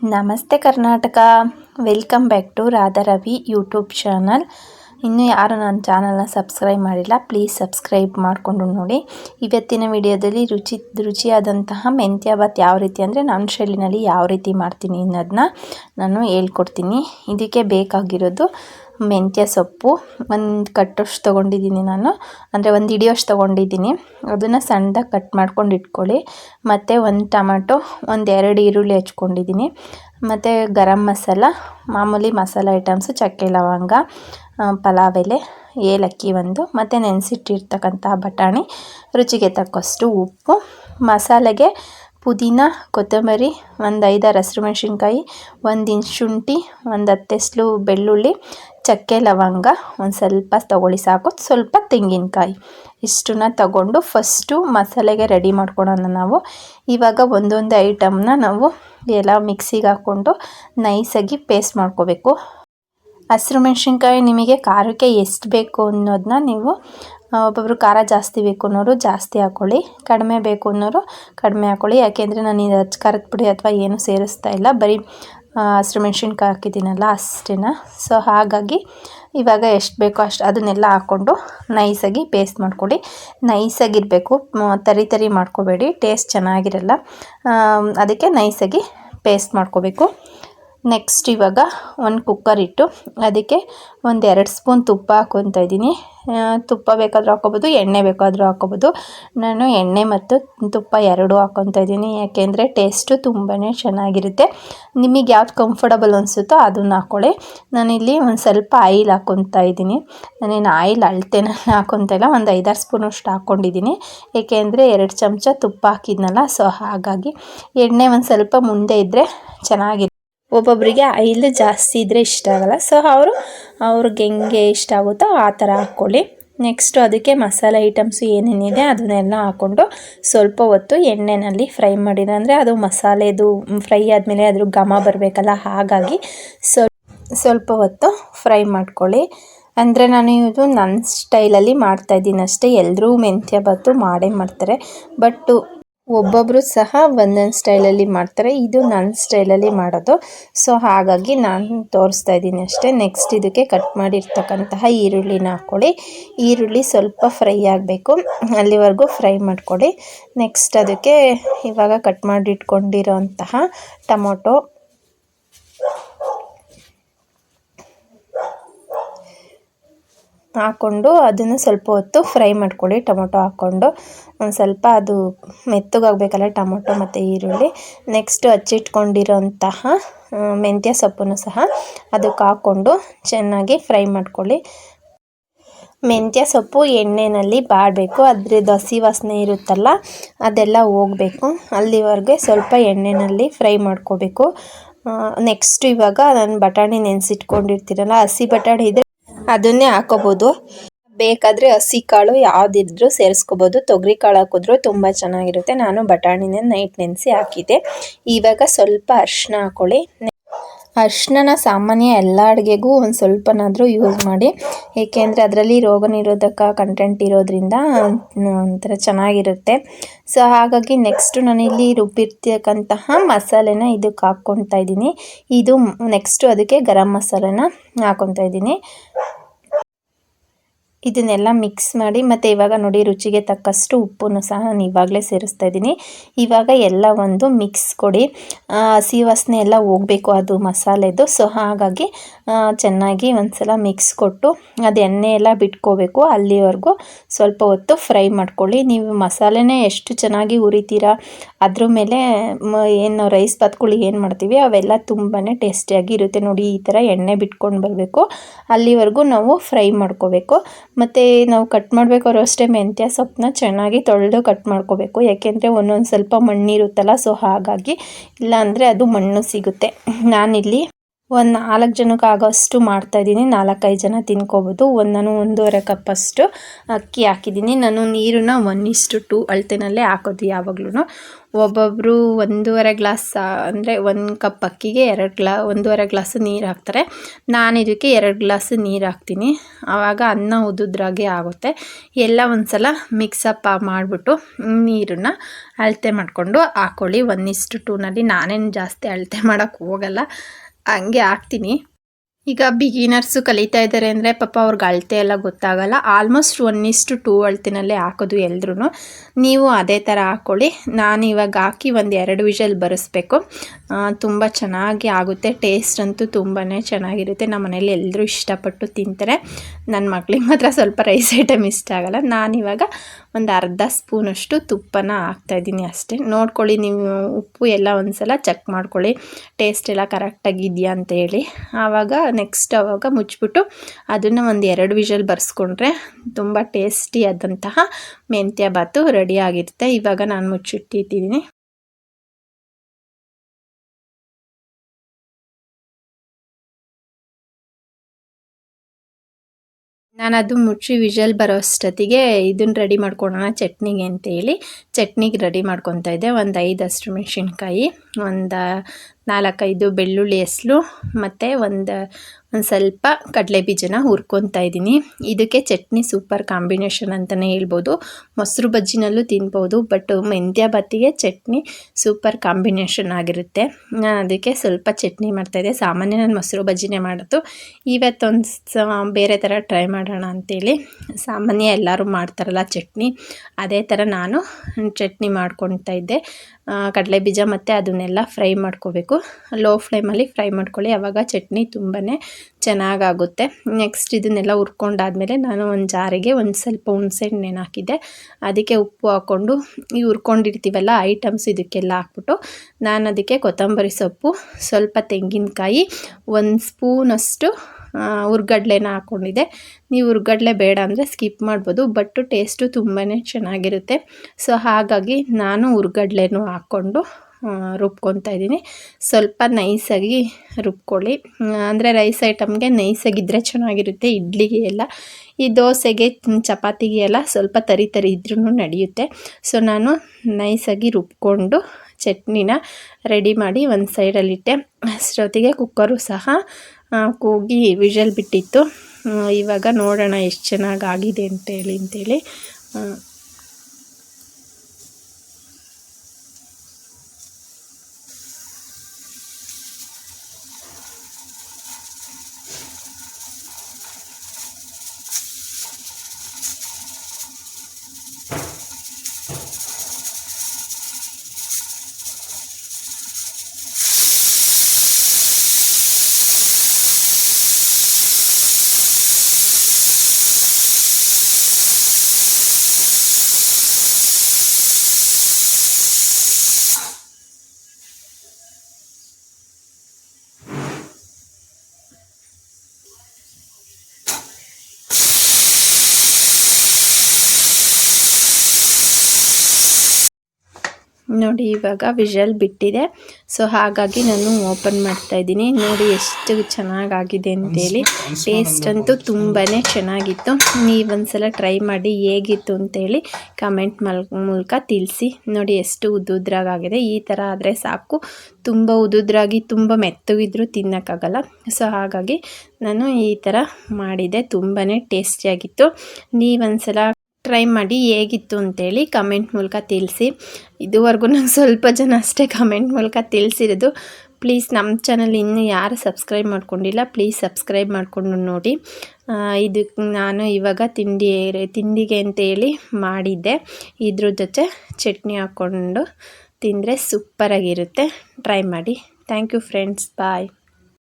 ನಮಸ್ತೆ Karnataka. Welcome back to Radha Ravi YouTube channel ಇನ್ನೂ ಯಾರು ನನ್ನ ಚಾನಲ್ನ ಸಬ್ಸ್ಕ್ರೈಬ್ ಮಾಡಿಲ್ಲ ಪ್ಲೀಸ್ ಸಬ್ಸ್ಕ್ರೈಬ್ ಮಾಡಿಕೊಂಡು ನೋಡಿ. ಇವತ್ತಿನ ವಿಡಿಯೋದಲ್ಲಿ ರುಚಿ, ರುಚಿಯಾದಂತಹ ಮೆಂತ್ಯ ಭಾತ್ ಯಾವ ರೀತಿ ಅಂದರೆ ನನ್ನ ಶೈಲಿನಲ್ಲಿ ಯಾವ ರೀತಿ ಮಾಡ್ತೀನಿ ಅನ್ನೋದನ್ನ ನಾನು ಹೇಳ್ಕೊಡ್ತೀನಿ. ಇದಕ್ಕೆ ಬೇಕಾಗಿರೋದು ಮೆಂತ್ಯ ಸೊಪ್ಪು, ಒಂದು ಕಟ್ಟಷ್ಟು ತೊಗೊಂಡಿದ್ದೀನಿ ನಾನು. ಅಂದರೆ ಒಂದು ಹಿಡಿಯೋಷ್ಟು ತೊಗೊಂಡಿದ್ದೀನಿ. ಅದನ್ನು ಸಣ್ಣದಾಗಿ ಕಟ್ ಮಾಡ್ಕೊಂಡು ಇಟ್ಕೊಳ್ಳಿ. ಮತ್ತು ಒಂದು ಟೊಮೆಟೊ, ಒಂದು ಎರಡು ಈರುಳ್ಳಿ ಹಚ್ಕೊಂಡಿದ್ದೀನಿ. ಮತ್ತು ಗರಂ ಮಸಾಲ, ಮಾಮೂಲಿ ಮಸಾಲೆ ಐಟಮ್ಸು ಚಕ್ಕೆ, ಲವಂಗ ಪಲಾವ್ ಎಲೆ ಏಲಕ್ಕಿ ಒಂದು, ಮತ್ತು ನೆನೆಸಿಟ್ಟಿರ್ತಕ್ಕಂಥ ಬಟಾಣಿ, ರುಚಿಗೆ ತಕ್ಕಷ್ಟು ಉಪ್ಪು. ಮಸಾಲೆಗೆ ಪುದೀನ, ಕೊತ್ತಂಬರಿ, ಒಂದು ಐದಾರು ಹಸಿರು ಮೆಣಸಿನ್ಕಾಯಿ, ಒಂದು ಇಂಚು ಶುಂಠಿ, ಒಂದು ಹತ್ತೆಸ್ಲು ಬೆಳ್ಳುಳ್ಳಿ ಚಕ್ಕೆ ಲವಂಗ ಒಂದು ಸ್ವಲ್ಪ ತಗೊಳ್ಳಿ ಸಾಕು. ಸ್ವಲ್ಪ ತೆಂಗಿನಕಾಯಿ ಇಷ್ಟನ್ನ ತಗೊಂಡು ಫಸ್ಟು ಮಸಾಲೆಗೆ ರೆಡಿ ಮಾಡ್ಕೊಳೋಣ ನಾವು. ಇವಾಗ ಒಂದೊಂದು ಐಟಮ್ನ ನಾವು ಎಲ್ಲ ಮಿಕ್ಸಿಗೆ ಹಾಕ್ಕೊಂಡು ನೈಸಾಗಿ ಪೇಸ್ಟ್ ಮಾಡ್ಕೋಬೇಕು. ಹಸಿರು ಮೆಣಸಿನ್ಕಾಯಿ ನಿಮಗೆ ಖಾರಕ್ಕೆ ಎಷ್ಟು ಬೇಕು ಅನ್ನೋದನ್ನ ನೀವು ಒಬ್ಬೊಬ್ರು ಖಾರ ಜಾಸ್ತಿ ಬೇಕು ಅನ್ನೋರು ಜಾಸ್ತಿ ಹಾಕ್ಕೊಳ್ಳಿ ಕಡಿಮೆ ಬೇಕು ಅನ್ನೋರು ಕಡಿಮೆ ಹಾಕ್ಕೊಳ್ಳಿ ಯಾಕೆಂದರೆ ನಾನು ಇದು ಅಚ್ಚ ಖಾರದ ಪುಡಿ ಅಥವಾ ಏನು ಸೇರಿಸ್ತಾ ಇಲ್ಲ. ಬರೀ ಹಸಿರು ಮೆಣಸಿನ್ಕಾಯಿ ಹಾಕಿದ್ದೀನಲ್ಲ ಅಷ್ಟೇನಾ? ಸೊ ಹಾಗಾಗಿ ಇವಾಗ ಎಷ್ಟು ಬೇಕೋ ಅಷ್ಟು ಅದನ್ನೆಲ್ಲ ಹಾಕ್ಕೊಂಡು ನೈಸಾಗಿ ಪೇಸ್ಟ್ ಮಾಡ್ಕೊಳ್ಳಿ. ನೈಸಾಗಿರಬೇಕು. ತರಿ ತರಿ ಮಾಡ್ಕೋಬೇಡಿ. ಟೇಸ್ಟ್ ಚೆನ್ನಾಗಿರಲ್ಲ. ಅದಕ್ಕೆ ನೈಸಾಗಿ ಪೇಸ್ಟ್ ಮಾಡ್ಕೋಬೇಕು. ನೆಕ್ಸ್ಟ್ ಇವಾಗ ಒಂದು ಕುಕ್ಕರ್ ಇಟ್ಟು ಅದಕ್ಕೆ ಒಂದು ಎರಡು ಸ್ಪೂನ್ ತುಪ್ಪ ಹಾಕ್ಕೊತಾ ಇದ್ದೀನಿ. ತುಪ್ಪ ಬೇಕಾದರೂ ಹಾಕ್ಕೊಬೋದು, ಎಣ್ಣೆ ಬೇಕಾದರೂ ಹಾಕ್ಕೊಬೋದು. ನಾನು ಎಣ್ಣೆ ಮತ್ತು ತುಪ್ಪ ಎರಡೂ ಹಾಕ್ಕೊತಾ ಇದ್ದೀನಿ. ಯಾಕೆಂದರೆ ಟೇಸ್ಟು ತುಂಬಾ ಚೆನ್ನಾಗಿರುತ್ತೆ. ನಿಮಗೆ ಯಾವ್ದು ಕಂಫರ್ಟಬಲ್ ಅನಿಸುತ್ತೋ ಅದನ್ನು ಹಾಕ್ಕೊಳ್ಳಿ ನಾನಿಲ್ಲಿ ಒಂದು ಸ್ವಲ್ಪ ಆಯಿಲ್ ಹಾಕ್ಕೊತಾ ಇದ್ದೀನಿ. ನಾನೇನು ಆಯಿಲ್ ಅಳ್ತೇನೆ ಹಾಕ್ಕೊತಾ ಇಲ್ಲ. ಒಂದು ಐದಾರು ಸ್ಪೂನಷ್ಟು ಹಾಕ್ಕೊಂಡಿದ್ದೀನಿ ಏಕೆಂದರೆ ಎರಡು ಚಮಚ ತುಪ್ಪ ಹಾಕಿದ್ನಲ್ಲ, ಸೊ ಹಾಗಾಗಿ ಎಣ್ಣೆ ಒಂದು ಸ್ವಲ್ಪ ಮುಂದೆ ಇದ್ದರೆ ಚೆನ್ನಾಗಿ ಒಬ್ಬೊಬ್ಬರಿಗೆ ಆಯಿಲ್ ಜಾಸ್ತಿ ಇದ್ದರೆ ಇಷ್ಟ ಆಗಲ್ಲ. ಸೊ ಅವರು, ಅವ್ರಿಗೆ ಹೆಂಗೆ ಇಷ್ಟ ಆಗುತ್ತೋ ಆ ಥರ ಹಾಕ್ಕೊಳ್ಳಿ. ನೆಕ್ಸ್ಟು ಅದಕ್ಕೆ ಮಸಾಲೆ ಐಟಮ್ಸು ಏನೇನಿದೆ ಅದನ್ನೆಲ್ಲ ಹಾಕ್ಕೊಂಡು ಸ್ವಲ್ಪ ಹೊತ್ತು ಎಣ್ಣೆಯಲ್ಲಿ ಫ್ರೈ ಮಾಡಿದ ಅಂದರೆ ಅದು ಮಸಾಲೆದು ಫ್ರೈ ಆದಮೇಲೆ ಅದ್ರ ಘಮ ಬರಬೇಕಲ್ಲ, ಹಾಗಾಗಿ ಸ್ವಲ್ಪ ಸ್ವಲ್ಪ ಹೊತ್ತು ಫ್ರೈ ಮಾಡ್ಕೊಳ್ಳಿ. ಅಂದರೆ ನಾನು ಇದು ನನ್ನ ಸ್ಟೈಲಲ್ಲಿ ಮಾಡ್ತಾಯಿದ್ದೀನಿ ಅಷ್ಟೇ. ಎಲ್ಲರೂ ಮೆಂತ್ಯ ಬಾತು ಮಾಡೇ ಮಾಡ್ತಾರೆ. ಬಟ್ಟು ಒಬ್ಬೊಬ್ಬರು ಸಹ ಒಂದೊಂದು ಸ್ಟೈಲಲ್ಲಿ ಮಾಡ್ತಾರೆ. ಇದು ನನ್ನ ಸ್ಟೈಲಲ್ಲಿ ಮಾಡೋದು. ಸೊ, ಹಾಗಾಗಿ ನಾನು ತೋರಿಸ್ತಾ ಇದ್ದೀನಿ ಅಷ್ಟೇ. ನೆಕ್ಸ್ಟ್ ಇದಕ್ಕೆ ಕಟ್ ಮಾಡಿರ್ತಕ್ಕಂತಹ ಈರುಳ್ಳಿನ ಹಾಕ್ಕೊಳ್ಳಿ ಈರುಳ್ಳಿ ಸ್ವಲ್ಪ ಫ್ರೈ ಆಗಬೇಕು. ಅಲ್ಲಿವರೆಗೂ ಫ್ರೈ ಮಾಡ್ಕೊಳ್ಳಿ. ನೆಕ್ಸ್ಟ್ ಅದಕ್ಕೆ ಇವಾಗ ಕಟ್ ಮಾಡಿಟ್ಕೊಂಡಿರೋ ಅಂತಹ ಟೊಮೊಟೊ. ಹಾಕ್ಕೊಂಡು ಅದನ್ನು ಸ್ವಲ್ಪ ಹೊತ್ತು ಫ್ರೈ ಮಾಡ್ಕೊಳ್ಳಿ. ಟೊಮೊಟೊ ಹಾಕ್ಕೊಂಡು ಒಂದು ಸ್ವಲ್ಪ ಅದು ಮೆತ್ತಗಾಗಬೇಕಲ್ಲ ಟೊಮೊಟೊ ಮತ್ತು ಈರುಳ್ಳಿ. ನೆಕ್ಸ್ಟು ಹಚ್ಚಿಟ್ಕೊಂಡಿರೋಂತಹ ಮೆಂತ್ಯ ಸೊಪ್ಪನ್ನು ಸಹ ಅದಕ್ಕೆ ಹಾಕ್ಕೊಂಡು ಚೆನ್ನಾಗಿ ಫ್ರೈ ಮಾಡ್ಕೊಳ್ಳಿ. ಮೆಂತ್ಯ ಸೊಪ್ಪು ಎಣ್ಣೆಯಲ್ಲಿ ಬಾಡಬೇಕು. ಅದ್ರದ್ದು ಹಸಿ ವಾಸನೆ ಇರುತ್ತಲ್ಲ, ಅದೆಲ್ಲ ಹೋಗಬೇಕು. ಅಲ್ಲಿವರೆಗೆ ಸ್ವಲ್ಪ ಎಣ್ಣೆಯಲ್ಲಿ ಫ್ರೈ ಮಾಡ್ಕೋಬೇಕು. ನೆಕ್ಸ್ಟ್ ಇವಾಗ ನಾನು ಬಟಾಣಿ ನೆನೆಸಿಟ್ಕೊಂಡಿರ್ತೀರಲ್ಲ ಹಸಿ ಬಟಾಣಿ ಇದೆ ಅದನ್ನೇ ಹಾಕೋಬೋದು. ಬೇಕಾದರೆ ಹಸಿ ಕಾಳು ಯಾವುದಿದ್ರೂ ಸೇರಿಸ್ಕೋಬೋದು. ತೊಗರಿ ಕಾಳು ಹಾಕಿದ್ರು ತುಂಬ ಚೆನ್ನಾಗಿರುತ್ತೆ. ನಾನು ಬಟಾಣಿನ ನೈಟ್ ನೆನೆಸಿ ಹಾಕಿದ್ದೆ. ಇವಾಗ ಸ್ವಲ್ಪ ಅರಿಶಿನ ಹಾಕ್ಕೊಳ್ಳಿ ಅರಿಶಿನ ಸಾಮಾನ್ಯ ಎಲ್ಲ ಅಡುಗೆಗೂ ಒಂದು ಸ್ವಲ್ಪನಾದರೂ ಯೂಸ್ ಮಾಡಿ. ಏಕೆಂದರೆ ಅದರಲ್ಲಿ ರೋಗ ನಿರೋಧಕ ಕಂಟೆಂಟ್ ಇರೋದ್ರಿಂದ ಒಂಥರ ಚೆನ್ನಾಗಿರುತ್ತೆ. ಸೊ ಹಾಗಾಗಿ ನೆಕ್ಸ್ಟು ನಾನಿಲ್ಲಿ ರುಬ್ಬಿರ್ತಕ್ಕಂತಹ ಮಸಾಲೆನ ಇದಕ್ಕೆ ಹಾಕ್ಕೊತಾ ಇದ್ದೀನಿ. ಇದು ನೆಕ್ಸ್ಟು ಅದಕ್ಕೆ ಗರಂ ಮಸಾಲೆನ ಹಾಕ್ಕೊತಾ ಇದ್ದೀನಿ. ಇದನ್ನೆಲ್ಲ ಮಿಕ್ಸ್ ಮಾಡಿ, ಮತ್ತು ಇವಾಗ ನೋಡಿ ರುಚಿಗೆ ತಕ್ಕಷ್ಟು ಉಪ್ಪನ್ನು ಸಹ ನಾನು ಇವಾಗಲೇ ಸೇರಿಸ್ತಾ ಇದ್ದೀನಿ. ಇವಾಗ ಎಲ್ಲ ಒಂದು ಮಿಕ್ಸ್ ಕೊಡಿ. ಹಸಿ ವಾಸನೆ ಎಲ್ಲ ಹೋಗಬೇಕು ಅದು ಮಸಾಲೆದು. ಸೊ ಹಾಗಾಗಿ ಚೆನ್ನಾಗಿ ಒಂದು ಸಲ ಮಿಕ್ಸ್ ಕೊಟ್ಟು, ಅದು ಎಣ್ಣೆ ಎಲ್ಲ ಬಿಟ್ಕೋಬೇಕು ಅಲ್ಲಿವರೆಗೂ. ಸ್ವಲ್ಪ ಹೊತ್ತು ಫ್ರೈ ಮಾಡ್ಕೊಳ್ಳಿ. ನೀವು ಮಸಾಲೆನೇ ಎಷ್ಟು ಚೆನ್ನಾಗಿ ಹುರಿತೀರಾ ಅದ್ರ ಮೇಲೆ ಏನು ರೈಸ್ ಭಾತ್ಗಳಿಗೆ ಏನು ಮಾಡ್ತೀವಿ, ಅವೆಲ್ಲ ತುಂಬಾ ಟೇಸ್ಟಿಯಾಗಿ ಇರುತ್ತೆ ನೋಡಿ, ಈ ಥರ ಎಣ್ಣೆ ಬಿಟ್ಕೊಂಡು ಬರಬೇಕು. ಅಲ್ಲಿವರೆಗೂ ನಾವು ಫ್ರೈ ಮಾಡ್ಕೋಬೇಕು. ಮತ್ತು ನಾವು ಕಟ್ ಮಾಡಬೇಕಾದ್ರೂ ಅಷ್ಟೇ, ಮೆಂತ್ಯ ಸೊಪ್ಪನ್ನ ಚೆನ್ನಾಗಿ ತೊಳೆದು ಕಟ್ ಮಾಡ್ಕೋಬೇಕು. ಯಾಕೆಂದರೆ ಒಂದೊಂದು ಸ್ವಲ್ಪ ಮಣ್ಣಿರುತ್ತಲ್ಲ ಸೊ ಹಾಗಾಗಿ ಇಲ್ಲಾಂದರೆ ಅದು ಮಣ್ಣು ಸಿಗುತ್ತೆ. ನಾನಿಲ್ಲಿ ಒಂದು ನಾಲ್ಕು ಜನಕ್ಕೆ ಆಗೋಷ್ಟು ಮಾಡ್ತಾಯಿದ್ದೀನಿ ನಾಲ್ಕೈದು ಜನ ತಿನ್ಕೋಬೋದು. ಒಂದು ನಾನು ಒಂದೂವರೆ ಕಪ್ಪಷ್ಟು ಅಕ್ಕಿ ಹಾಕಿದ್ದೀನಿ. ನಾನು ನೀರನ್ನ ಒನ್ ಇಷ್ಟು ಟು ಅಳತೆನಲ್ಲೇ ಹಾಕೋದು ಯಾವಾಗ್ಲೂ ಒಬ್ಬೊಬ್ಬರು ಒಂದೂವರೆ ಗ್ಲಾಸ್ ಅಂದರೆ ಒಂದು ಕಪ್ ಅಕ್ಕಿಗೆ ಎರಡು ಗ್ಲಾ, ಒಂದೂವರೆ ಗ್ಲಾಸ್ ನೀರು ಹಾಕ್ತಾರೆ. ನಾನು ಇದಕ್ಕೆ ಎರಡು ಗ್ಲಾಸ್ ನೀರು ಹಾಕ್ತೀನಿ. ಆವಾಗ ಅನ್ನ ಉದುದ್ರಾಗೆ ಆಗುತ್ತೆ. ಎಲ್ಲ ಒಂದು ಸಲ ಮಿಕ್ಸಪ್ ಮಾಡಿಬಿಟ್ಟು ನೀರನ್ನು ಅಳತೆ ಮಾಡಿಕೊಂಡು ಹಾಕ್ಕೊಳ್ಳಿ ಒನ್ ಇಷ್ಟು ಟೂನಲ್ಲಿ ನಾನೇನು ಜಾಸ್ತಿ ಅಳತೆ ಮಾಡೋಕ್ಕೆ ಹೋಗಲ್ಲ. ಹಂಗೆ ಹಾಕ್ತೀನಿ. ಈಗ ಬಿಗಿನರ್ಸು ಕಲಿತಾ ಇದ್ದಾರೆ ಅಂದರೆ ಪಾಪ ಅವ್ರಿಗೆ ಅಳತೆ ಎಲ್ಲ ಗೊತ್ತಾಗಲ್ಲ. ಆಲ್ಮೋಸ್ಟ್ ಒನ್ ಇಷ್ಟು ಟೂ ಅಳ್ತಿನಲ್ಲೇ ಹಾಕೋದು ಎಲ್ರೂ ನೀವು ಅದೇ ಥರ ಹಾಕ್ಕೊಳ್ಳಿ ನಾನು ಇವಾಗ ಹಾಕಿ ಒಂದು ಎರಡು ವಿಷಲ್ ಬರೆಸ್ಬೇಕು. ತುಂಬ ಚೆನ್ನಾಗಿ ಆಗುತ್ತೆ. ಟೇಸ್ಟ್ ಅಂತೂ ತುಂಬಾ ಚೆನ್ನಾಗಿರುತ್ತೆ. ನಮ್ಮ ಮನೇಲಿ ಎಲ್ಲರೂ ಇಷ್ಟಪಟ್ಟು ತಿಂತಾರೆ. ನನ್ನ ಮಕ್ಳಿಗೆ ಮಾತ್ರ ಸ್ವಲ್ಪ ರೈಸ್ ಐಟಮ್ ಇಷ್ಟ ಆಗಲ್ಲ. ನಾನಿವಾಗ ಒಂದು ಅರ್ಧ ಸ್ಪೂನಷ್ಟು ತುಪ್ಪನ ಹಾಕ್ತಾಯಿದ್ದೀನಿ ಅಷ್ಟೇ. ನೋಡ್ಕೊಳ್ಳಿ ನೀವು ಉಪ್ಪು ಎಲ್ಲ ಒಂದು ಸಲ ಚೆಕ್ ಮಾಡ್ಕೊಳ್ಳಿ. ಟೇಸ್ಟ್ ಎಲ್ಲ ಕರೆಕ್ಟಾಗಿದೆಯಾ ಅಂತ ಹೇಳಿ. ಆವಾಗ ನೆಕ್ಸ್ಟ್ ಅವಾಗ ಮುಚ್ಚಿಬಿಟ್ಟು ಅದನ್ನು ಒಂದು ಎರಡು ವಿಷಲ್ ಬರ್ಸ್ಕೊಂಡ್ರೆ ತುಂಬ ಟೇಸ್ಟಿಯಾದಂತಹ ಮೆಂತ್ಯ ಬಾತು ರೆಡಿ ಆಗಿರುತ್ತೆ. ಇವಾಗ ನಾನು ಮುಚ್ಚಿಟ್ಟಿದ್ದೀನಿ. ನಾನು ಅದು ಮುಚ್ಚಿ ವಿಜಲ್ ಬರೋ ಅಷ್ಟೊತ್ತಿಗೆ ಇದನ್ನು ರೆಡಿ ಮಾಡ್ಕೊಳ್ಳೋಣ ಚಟ್ನಿಗೆ ಅಂತೇಳಿ. ಚಟ್ನಿಗೆ ರೆಡಿ ಮಾಡ್ಕೊತಾ ಇದ್ದೆ. ಒಂದು ಐದಷ್ಟು ಮೆಣಸಿನ್ಕಾಯಿ, ಒಂದು ನಾಲ್ಕೈದು ಬೆಳ್ಳುಳ್ಳಿ ಹೆಸ್ಲು, ಮತ್ತು ಒಂದು ಒಂದು ಸ್ವಲ್ಪ ಕಡಲೆ ಬೀಜನ ಹುರ್ಕೊತಾ ಇದ್ದೀನಿ. ಇದಕ್ಕೆ ಚಟ್ನಿ ಸೂಪರ್ ಕಾಂಬಿನೇಷನ್ ಅಂತಲೇ ಹೇಳ್ಬೋದು. ಮೊಸರು ಬಜ್ಜಿನಲ್ಲೂ ತಿನ್ಬೋದು, ಬಟ್ ಮೆಂತ್ಯ ಬತ್ತಿಗೆ ಚಟ್ನಿ ಸೂಪರ್ ಕಾಂಬಿನೇಷನ್ ಆಗಿರುತ್ತೆ. ನಾನು ಅದಕ್ಕೆ ಸ್ವಲ್ಪ ಚಟ್ನಿ ಮಾಡ್ತಾಯಿದ್ದೆ ಸಾಮಾನ್ಯ ನಾನು ಮೊಸರು ಬಜ್ಜಿನೇ ಮಾಡೋದು. ಇವತ್ತೊಂದು ಬೇರೆ ಥರ ಟ್ರೈ ಮಾಡೋಣ ಅಂತೇಳಿ. ಸಾಮಾನ್ಯ ಎಲ್ಲರೂ ಮಾಡ್ತಾರಲ್ಲ ಚಟ್ನಿ, ಅದೇ ಥರ ನಾನು ಚಟ್ನಿ ಮಾಡ್ಕೊತಾ ಇದ್ದೆ. ಕಡಲೆ ಬೀಜ ಮತ್ತು ಅದನ್ನೆಲ್ಲ ಫ್ರೈ ಮಾಡ್ಕೋಬೇಕು. ಲೋ ಫ್ಲೇಮಲ್ಲಿ ಫ್ರೈ ಮಾಡ್ಕೊಳ್ಳಿ. ಆವಾಗ ಚಟ್ನಿ ತುಂಬಾ ಚೆನ್ನಾಗಾಗುತ್ತೆ. ನೆಕ್ಸ್ಟ್ ಇದನ್ನೆಲ್ಲ ಹುರ್ಕೊಂಡಾದ್ಮೇಲೆ ನಾನು ಒಂದು ಜಾರಿಗೆ ಒಂದು ಸ್ವಲ್ಪ ಹುಣ್ಸೆಹಣ್ಣು ಹಾಕಿದ್ದೆ. ಅದಕ್ಕೆ ಉಪ್ಪು ಹಾಕ್ಕೊಂಡು ಈ ಹುರ್ಕೊಂಡಿರ್ತೀವಲ್ಲ ಐಟಮ್ಸ್ ಇದಕ್ಕೆಲ್ಲ ಹಾಕ್ಬಿಟ್ಟು ನಾನು ಅದಕ್ಕೆ ಕೊತ್ತಂಬರಿ ಸೊಪ್ಪು, ಸ್ವಲ್ಪ ತೆಂಗಿನಕಾಯಿ, ಒಂದು ಸ್ಪೂನಷ್ಟು ಹುರ್ಗಡ್ಲೆನ ಹಾಕ್ಕೊಂಡಿದ್ದೆ ನೀವು ಹುರ್ಗಡ್ಲೆ ಬೇಡ ಅಂದರೆ ಸ್ಕಿಪ್ ಮಾಡ್ಬೋದು, ಬಟ್ ಟೇಸ್ಟು ತುಂಬಾ ಚೆನ್ನಾಗಿರುತ್ತೆ. ಸೊ ಹಾಗಾಗಿ ನಾನು ಹುರ್ಗಡ್ಲೆನೂ ಹಾಕ್ಕೊಂಡು ರುಬ್ಕೊತಾ ಇದ್ದೀನಿ. ಸ್ವಲ್ಪ ನೈಸಾಗಿ ರುಬ್ಕೊಳ್ಳಿ. ಅಂದರೆ ರೈಸ್ ಐಟಮ್ಗೆ ನೈಸಾಗಿದ್ದರೆ ಚೆನ್ನಾಗಿರುತ್ತೆ, ಇಡ್ಲಿಗೆ ಎಲ್ಲ. ಈ ದೋಸೆಗೆ ಚಪಾತಿಗೆ ಎಲ್ಲ ಸ್ವಲ್ಪ ತರಿ ತರಿ ಇದ್ರೂ ನಡೆಯುತ್ತೆ. ಸೊ, ನಾನು ನೈಸಾಗಿ ರುಬ್ಕೊಂಡು ಚಟ್ನಿನ ರೆಡಿ ಮಾಡಿ ಒಂದು ಸೈಡಲ್ಲಿಟ್ಟೆ. ಅಷ್ಟೊತ್ತಿಗೆ ಕುಕ್ಕರು ಸಹ ಕೂಗಿ ವಿಷಲ್ ಬಿಟ್ಟಿತ್ತು. ಇವಾಗ ನೋಡೋಣ ಎಷ್ಟು ಚೆನ್ನಾಗಿ ಆಗಿದೆ ಅಂತೇಳಿ ಅಂತೇಳಿ. ನೋಡಿ ಇವಾಗ ವಿಷಲ್ ಬಿಟ್ಟಿದೆ. ಸೊ ಹಾಗಾಗಿ ನಾನು ಓಪನ್ ಮಾಡ್ತಾ ಇದ್ದೀನಿ. ನೋಡಿ ಎಷ್ಟು ಚೆನ್ನಾಗಾಗಿದೆ ಅಂತೇಳಿ. ಟೇಸ್ಟ್ ಅಂತೂ ತುಂಬಾ ಚೆನ್ನಾಗಿತ್ತು. ನೀವೊಂದ್ಸಲ ಟ್ರೈ ಮಾಡಿ ಹೇಗಿತ್ತು ಅಂತೇಳಿ ಕಮೆಂಟ್ ಮಲ್ ಮೂಲಕ ತಿಳಿಸಿ. ನೋಡಿ ಎಷ್ಟು ಉದ್ದುದ್ರಾಗಾಗಿದೆ ಈ ಥರ ಆದರೆ ಸಾಕು. ತುಂಬ ಉದುದ್ರಾಗಿ ತುಂಬ ಮೆತ್ತಗಿದ್ರೂ ತಿನ್ನೋಕ್ಕಾಗಲ್ಲ. ಸೊ ಹಾಗಾಗಿ ನಾನು ಈ ಥರ ಮಾಡಿದೆ. ತುಂಬಾ ಟೇಸ್ಟಿಯಾಗಿತ್ತು ನೀವೊಂದ್ಸಲ ಟ್ರೈ ಮಾಡಿ ಹೇಗಿತ್ತು ಅಂತೇಳಿ ಕಮೆಂಟ್ ಮೂಲಕ ತಿಳಿಸಿ. ಇದುವರೆಗೂ ನಂಗೆ ಸ್ವಲ್ಪ ಜನ ಅಷ್ಟೇ ಕಮೆಂಟ್ ಮೂಲಕ ತಿಳಿಸಿರೋದು. ಪ್ಲೀಸ್ ನಮ್ಮ ಚಾನಲ್ ಇನ್ನೂ ಯಾರು ಸಬ್ಸ್ಕ್ರೈಬ್ ಮಾಡ್ಕೊಂಡಿಲ್ಲ ಪ್ಲೀಸ್ ಸಬ್ಸ್ಕ್ರೈಬ್ ಮಾಡಿಕೊಂಡು ನೋಡಿ. ಇದಕ್ಕೆ ನಾನು ಇವಾಗ ತಿಂಡಿ ತಿಂಡಿಗೆ ಅಂತೇಳಿ ಮಾಡಿದ್ದೆ. ಇದ್ರ ಜೊತೆ ಚಟ್ನಿ ಹಾಕ್ಕೊಂಡು ತಿಂದರೆ ಸೂಪರಾಗಿರುತ್ತೆ ಟ್ರೈ ಮಾಡಿ. Thank you friends bye